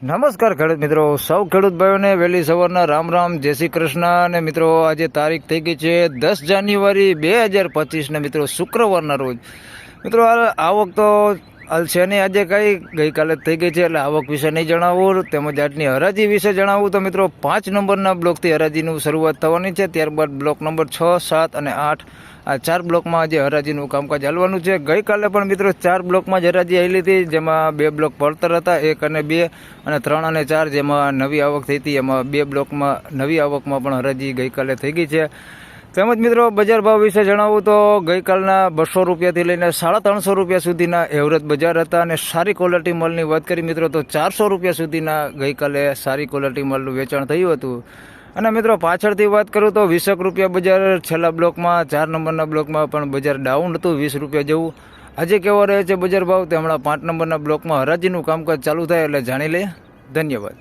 નમસ્કાર ખેડૂત મિત્રો. સૌ ખેડૂત ભાઈઓને વહેલી સવારના રામ રામ. જય શ્રી કૃષ્ણ. અને મિત્રો, આજે તારીખ થઈ ગઈ છે દસ જાન્યુઆરી બે હજાર પચીસના મિત્રો, શુક્રવારના રોજ. મિત્રો આવક તો નહીં આજે કઈ? ગઈકાલે થઈ ગઈ છે, એટલે આવક વિશે નહીં જણાવવું તેમજ આજની હરાજી વિશે જણાવવું તો મિત્રો, પાંચ નંબરના બ્લોકથી હરાજીનું શરૂઆત થવાની છે. ત્યારબાદ બ્લોક નંબર છ, સાત અને આઠ, આ ચાર બ્લોકમાં આજે હરાજીનું કામકાજ ચાલવાનું છે. ગઈકાલે પણ મિત્રો, ચાર બ્લોકમાં જ હરાજી આવેલી હતી, જેમાં બે બ્લોક પડતર હતા, એક અને બે અને ત્રણ અને ચાર, જેમાં નવી આવક થઈ હતી. એમાં બે બ્લોકમાં, નવી આવકમાં પણ હરાજી ગઈકાલે થઈ ગઈ છે. તેમજ મિત્રો, બજાર ભાવ વિશે જણાવું તો ગઈકાલના બસો રૂપિયાથી લઈને સાડા ત્રણસો રૂપિયા સુધીના એવરેજ બજાર હતા અને સારી ક્વોલિટી માલની વાત કરી મિત્રો, તો ચારસો રૂપિયા સુધીના ગઈકાલે સારી ક્વોલિટી માલનું વેચાણ થયું હતું. અને મિત્રો, પાછળથી વાત કરું તો વીસેક રૂપિયા બજાર, છેલ્લા બ્લોકમાં, ચાર નંબરના બ્લોકમાં પણ બજાર ડાઉન હતું વીસ રૂપિયા જેવું. આજે કેવો રહે છે બજાર ભાવ? તે હમણાં પાંચ નંબરના બ્લોકમાં હરાજીનું કામકાજ ચાલુ થાય એટલે જાણી લઈએ. ધન્યવાદ.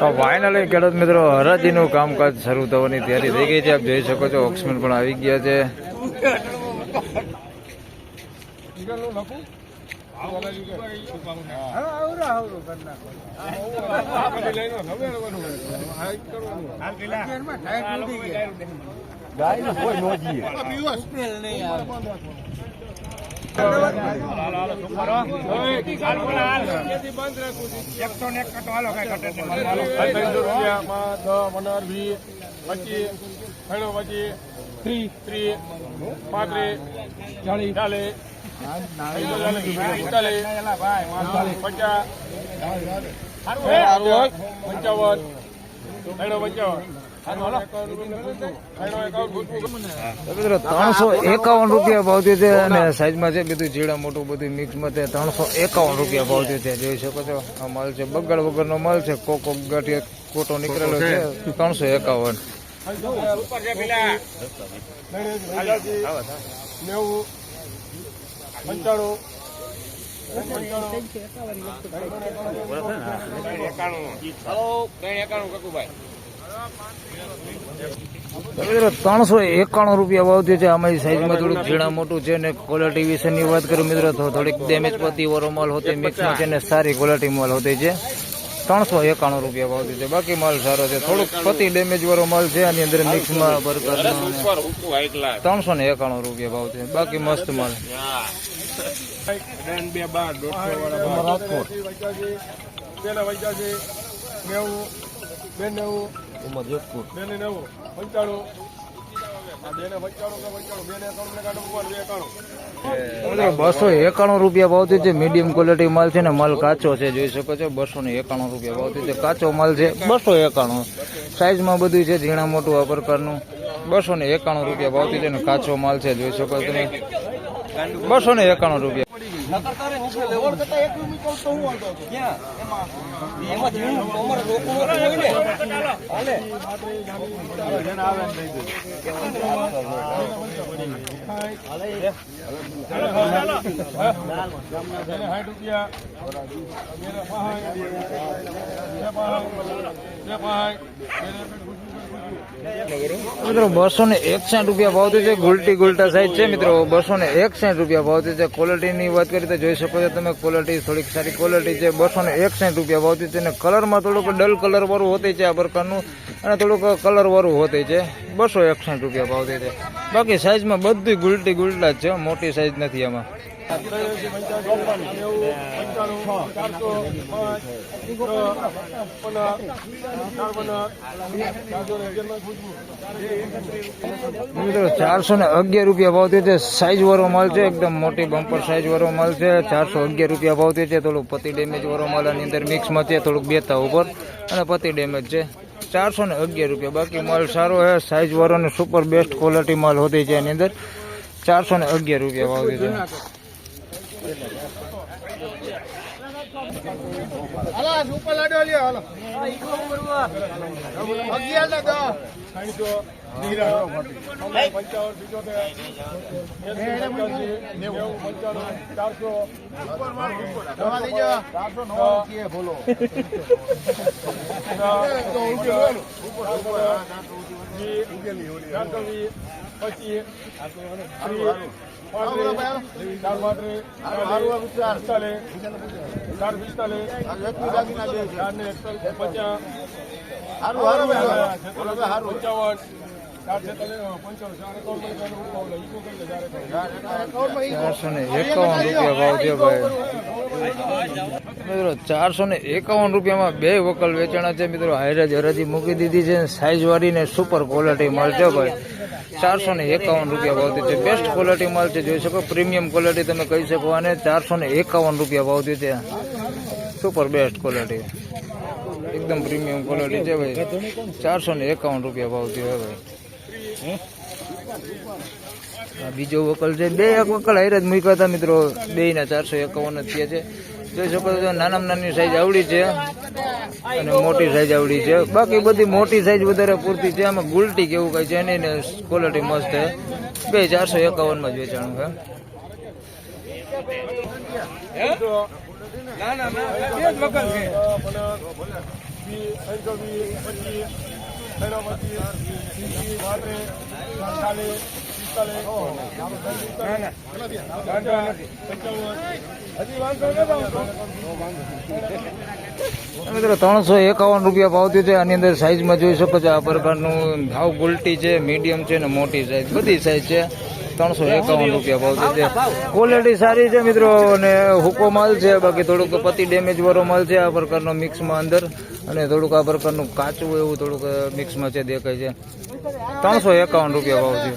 તો ફાઇનલી ખેડૂત મિત્રો, હરાજીનું કામકાજ શરૂ થવાની તૈયારી થઈ ગઈ છે. આપ જોઈ શકો છો ઓક્સમેન પણ આવી ગયા છે. ત્રણસો રૂપિયામાં દસ પંદર વીસ પચીસ ત્રણો પચીસ ત્રીસ ત્રીસ પાંત્રીસ ચાલીસ ચાલીસ પચાસ, પંચાવન ત્રણો પંચાવન તો મિત્રો ત્રણસો એકાવન રૂપિયા ભાવ થયો છે અને સાઈઝમાં છે બધું જીડા મોટું બધું મિક્સમાં છે. ત્રણસો એકાવન રૂપિયા ભાવ થયો છે. જોઈ શકો છો આ માલ છે. બગાડ વગરનો માલ છે. કોકો ગાંઠિયો કોટો નીકળેલો છે. ત્રણસો એકાવન. નેવું પંચાણું ત્રણસો એકાણું રૂપિયા ભાવ થયો છે. અમારી સાઈઝમાં થોડુંક ઝીણા મોટું છે ને ક્વોલિટી વિશેની વાત કરું મિત્રો, તો થોડીક ડેમેજ પતિ વાળો માલ હોતે મિક્સમાં છે ને સારી ક્વોલિટી માલ હોતી છે. ત્રણસો એકાણું રૂપિયા ભાવ છે. બાકી માલ સારો છે. થોડુંક પતિ ડેમેજ વાળો માલ છે. આની અંદર મિક્સમાં ત્રણસો ને એકાણું રૂપિયા ભાવ છે બાકી મસ્ત માલ. બસો એકાણું રૂપિયા ભાવતી છે મીડિયમ ક્વોલિટી માલ છે ને, માલ કાચો છે, જોઈ શકો છો બસો ને એકાણું રૂપિયા ભાવતી છે કાચો માલ છે, બસો એકાણું. સાઈઝમાં બધું છે, ઝીણા મોટું આ પ્રકારનું. બસો ને એકાણું રૂપિયા ભાવતી છે ને કાચો માલ છે, જોઈ શકો તમે. બસો ને એકાણું રૂપિયા. મિત્રો બસો ને એકસઠ રૂપિયા ભાવ થયો છે. ગુલટી ગુલટા સાઈઝ છે, મિત્રો. બસો ને એકસઠ રૂપિયા ભાવ થયો છે. ક્વોલિટીની વાત કરીએ તો જોઈ શકો છો તમે ક્વોલિટી થોડીક સારી ક્વોલિટી છે. બસો ને એકસઠ રૂપિયા ભાવ થયો છે અને કલરમાં થોડુંક ડલ કલર વાળું હોતે છે આ પ્રકારનું અને થોડુંક કલર વાળું હોતે છે. બસો એકસઠ રૂપિયા ભાવ થયો છે. બાકી સાઈઝમાં બધી ગુલટી ગુલટા જ છે, મોટી સાઈઝ નથી મિત્રો, ચારસો ને અગિયાર રૂપિયા ભાવ થયો છે. સાઈઝ વાળો માલ છે, એકદમ મોટી બમ્પર સાઈઝ વાળો માલ છે. ચારસો અગિયાર રૂપિયા ભાવ થયો છે. થોડુંક પતિ ડેમેજ વાળો માલ આની અંદર મિક્સમાં છે. થોડુંક બેતા ઉપર. અને પતિ ડેમેજ છે. ચારસો ને અગિયાર રૂપિયા. બાકી માલ સારો છે. સાઈઝ વાળો ને સુપર બેસ્ટ ક્વોલિટી માલ હોતી છે એની અંદર. ચારસો ને અગિયાર રૂપિયા ભાવ છે. હાલો સુપર લાડો લ્યો હાલો અગિયાર ને દસ સાઈઠો પંચાવન પંચાણું ચારસો ચારસો નવ બોલો ચારસો વીસ ચારસો વીસ ચાર પિસ્તાલીસ, ચાર પિસ્તાલીસ, પચાસ, પંચાવન. ચારસો ને એકાવન રૂપિયા ભાવ ભાઈ. મિત્રો ચારસો ને એકાવન રૂપિયામાં બે વકલ વેચાણા છે. મિત્રો હાઈરાજ હરાજી મૂકી દીધી છે. સાઈઝ વાળી ને સુપર ક્વોલિટી માલ છે ભાઈ. ચારસો ને એકાવન રૂપિયા ભાવ છે બેસ્ટ ક્વોલિટી માલ છે, જોઈ શકો પ્રીમિયમ ક્વોલિટી તમે કહી શકો, અને ચારસો ને એકાવન રૂપિયા ભાવ છે. સુપર બેસ્ટ ક્વોલિટી એકદમ પ્રીમિયમ ક્વોલિટી છે ભાઈ. ચારસો ને એકાવન રૂપિયા ભાવ થયો ભાઈ. બીજો વકલ છે. બે એક વકલ હાઈર જ મિત્રો. બે ના ચારસો એકાવન જ થયા છે. જોઈ શકો છો નાનામાં નાની સાઈઝ આવડી છે અને મોટી સાઈઝ આવડી છે. બાકી બધી મોટી સાઈઝ વધારે પૂરતી છે. આમાં ગુલટી કેવું કઈ છે નહીં ને ક્વોલિટી મસ્ત છે. બે ચારસો એકાવનમાં જ વેચાણું છે. મિત્રો, ત્રણસો એકાવન રૂપિયા ભાવ છે. આની અંદર સાઈઝમાં જોઈ શકો છો આ પ્રકારનું ભાવ ગુલટી છે મીડિયમ છે ને મોટી સાઈઝ બધી સાઈઝ છે. ત્રણસો એકાવન રૂપિયા ભાવ છે. ક્વોલિટી સારી છે મિત્રો અને હુકો માલ છે. બાકી થોડુંક પતિ ડેમેજ વાળો માલ છે આ પ્રકારનો મિક્સમાં અંદર. અને થોડુંક આ પ્રકારનું કાચું એવું થોડુંક મિક્સમાં છે, દેખાય છે. ત્રણસો એકાવન રૂપિયા ભાવ થયો.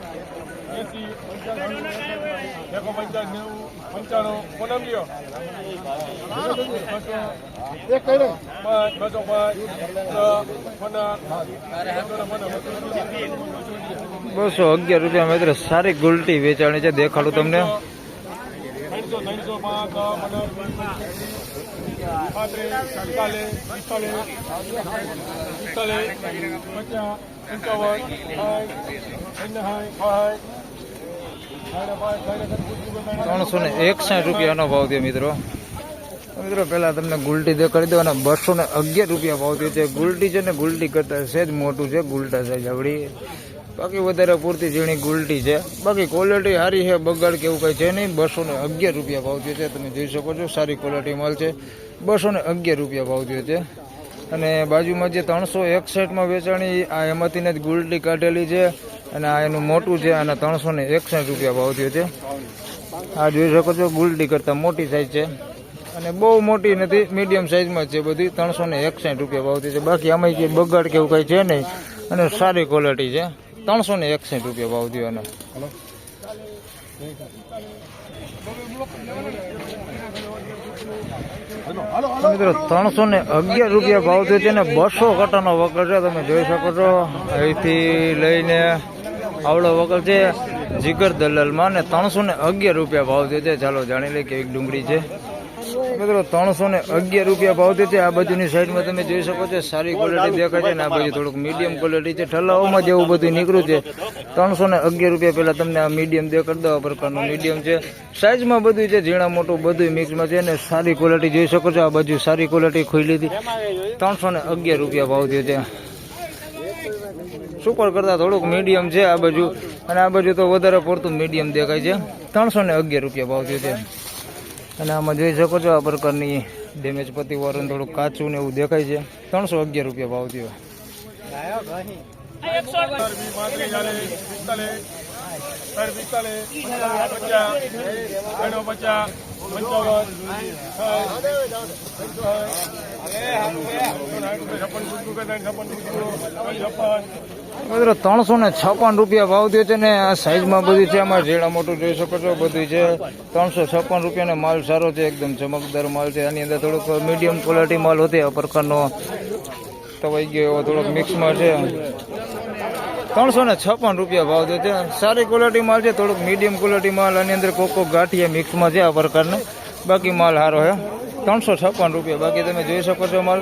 એસી એકસો પચાસ નેવું પંચાણું લ્યો બસો પાંચ બસો અગિયાર રૂપિયા મિત્રો સારી ગુલટી વેચાણી છે દેખાડું તમને. હાય ત્રણસો ત્રણસો ને એકસાઠ રૂપિયાનો ભાવ થયો મિત્રો. મિત્રો, પહેલાં તમને ગુલટી દેખાડી દો અને બસો ને અગિયાર રૂપિયા ભાવ થયો છે. ગુલટી છે ને ગુલટી કરતા સહેજ મોટું છે, ગુલટા સાઈઝ આવડી બાકી વધારે પૂરતી ઝીણી ગુલટી છે. બાકી ક્વોલિટી સારી છે, બગાડ કે એવું કંઈ છે નહીં. બસો ને અગિયાર રૂપિયા ભાવ થયો છે. તમે જોઈ શકો છો, સારી ક્વોલિટી માલ છે. બસો ને અગિયાર રૂપિયા ભાવ થયો છે. અને બાજુમાં જે ત્રણસો એકસઠમાં વેચાણી, આ એમાંથીને જ ગુલટી કાઢેલી છે. અને આ એનું મોટું છે અને ત્રણસો ને એકસઠ રૂપિયા ભાવ થયો છે. આ જોઈ શકો છો, ગુલટી કરતાં મોટી સાઈઝ છે. અને બહુ મોટી નથી મીડિયમ સાઈઝમાં છે બધી, ત્રણસો ને એકસાઠ રૂપિયા ભાવ થયો છે. બાકી આમાં કંઈ બગાડ કેવું કંઈ છે નહીં. અને સારી ક્વોલિટી છે. ત્રણસો ને એકસઠ રૂપિયા ભાવ થયો એનો. મિત્રો, ત્રણસો ને અગિયાર રૂપિયા ભાવ થયો છે ને બસો કટાનો વગર છે. તમે જોઈ શકો છો. અહીંથી લઈને આવડો વગર છે. જીગર દલાલમાં ને ત્રણસો ને અગિયાર રૂપિયા ભાવ થયો છે ચાલો જાણી લઈએ કેવી ડુંગળી છે. મિત્રો, ત્રણસો ને અગિયાર રૂપિયા ભાવ થયો છે આ બાજુની સાઈડમાં તમે જોઈ શકો છો, સારી ક્વોલિટી દેખાય છે ને આ બાજુ થોડુંક મીડિયમ ક્વોલિટી છે. ઠલાઓમાં જેવું બધું નીકળ્યું છે. ત્રણસો ને અગિયાર રૂપિયા પહેલાં તમને આ મીડિયમ દેખાડી દો પ્રકારનું મીડિયમ છે. સાઇઝમાં બધું છે, ઝીણા મોટું બધું મિક્સમાં છે ને સારી ક્વોલિટી જોઈ શકો છો. આ બાજુ સારી ક્વોલિટી ખોલી હતી. ત્રણસો ને અગિયાર રૂપિયા ભાવ થયો છે સુપર કરતા થોડુંક મીડિયમ છે આ બાજુ. અને આ બાજુ તો વધારે પડતું મીડિયમ દેખાય છે. ત્રણસો ને અગિયાર રૂપિયા ભાવ થયો છે. અને આમાં જોઈ શકો છો આ પ્રકારની ડેમેજ પતિ વાળું થોડુંક કાચું ને એવું દેખાય છે. ત્રણસો અગિયાર રૂપિયા ભાવ થયો. છપ્પન છપ્પન મિત્રો ત્રણસો ને છપ્પન રૂપિયા ભાવ થયો છે ને આ સાઈઝમાં બધું છે. આમાં ઝીણા મોટું જોઈ શકો છો, બધું છે. ત્રણસો છપ્પન રૂપિયાનો માલ સારો છે, એકદમ ચમકદાર માલ છે. આની અંદર થોડુંક મીડિયમ ક્વોલિટી માલ હતો આ પ્રકારનો તવાઈ ગયો એવો થોડોક મિક્સમાં છે. ત્રણસો ને છપ્પન રૂપિયા ભાવ થયો છે. સારી ક્વોલિટી માલ છે, થોડુંક મીડિયમ ક્વોલિટી માલ. આની અંદર કોકો ગાંઠિયા મિક્સમાં છે આ પ્રકારનો બાકી માલ સારો છે. ત્રણસો છપ્પન રૂપિયા. બાકી તમે જોઈ શકો છો માલ.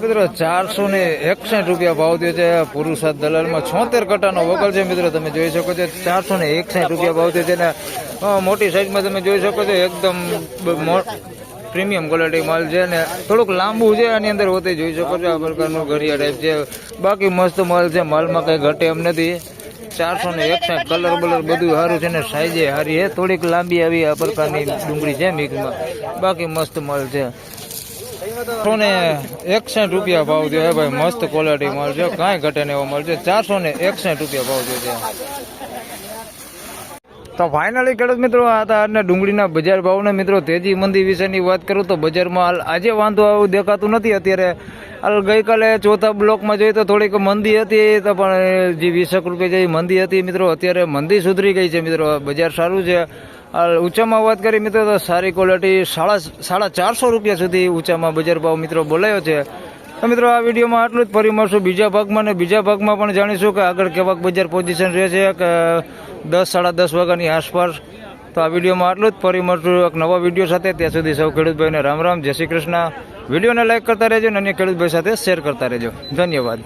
મિત્રો, ચારસો ને એકસઠ રૂપિયા ભાવ થયો છે પુરુષાર્થ દલાલમાં. છોતેર કટાનો વગર છે મિત્રો, તમે જોઈ શકો છો. ચારસો ને એકસઠ રૂપિયા ભાવ થયો છે ને મોટી સાઈઝમાં તમે જોઈ શકો છો, એકદમ પ્રીમિયમ ક્વોલિટી માલ છે ને, થોડુંક લાંબુ છે, આની અંદર હોતે જોઈ શકો છો આ પ્રકારનું ઘડિયા ટાઈપ છે. બાકી મસ્ત માલ છે, માલમાં કંઈ ઘટે એમ નથી. ચારસો ને એકસઠ કલર બલર બધું સારું છે ને સાઈઝે સારી છે. થોડીક લાંબી આવી આ પ્રકારની ડુંગળી છે મિક્સમાં. બાકી મસ્ત માલ છે. ચારસો ને એકસઠ રૂપિયા ભાવ થયો ભાઈ. મસ્ત ક્વોલિટી છે. કાંઈ ઘટે ને એવો માલ છે. ચારસો ને એકસઠ રૂપિયા ભાવ થયો છે. તો ફાઇનલી ખેડૂત મિત્રો, આ હતા અને ડુંગળીના બજાર ભાવને મિત્રો, તેજી મંદી વિશેની વાત કરું તો બજારમાં હાલ આજે વાંધો આવું દેખાતું નથી. અત્યારે હાલ ગઈકાલે ચોથા બ્લોકમાં જોઈએ તો થોડીક મંદી હતી, તો પણ જે વીસેક રૂપિયા જેવી મંદી હતી મિત્રો, અત્યારે મંદી સુધરી ગઈ છે મિત્રો. બજાર સારું છે. ઊંચામાં વાત કરી મિત્રો, તો સારી ક્વોલિટી સાડા સાડા ચારસો રૂપિયા સુધી ઊંચામાં બજાર ભાવ મિત્રો બોલાયો છે. તો મિત્રો, આ વિડીયોમાં આટલું જ. ફરી મળશું બીજા ભાગમાં ને બીજા ભાગમાં પણ જાણીશું કે આગળ કેવાક બજાર પોઝિશન રહે છે કે દસ, સાડા દસ વાગ્યાની આસપાસ. તો આ વિડીયોમાં આટલું જ. ફરી મળશું એક નવા વીડિયો સાથે. ત્યાં સુધી સૌ ખેડૂતભાઈને રામ રામ. જય શ્રી કૃષ્ણ. વિડીયોને લાઇક કરતા રહેજો અને અન્ય ખેડૂતભાઈ સાથે શેર કરતા રહેજો. ધન્યવાદ.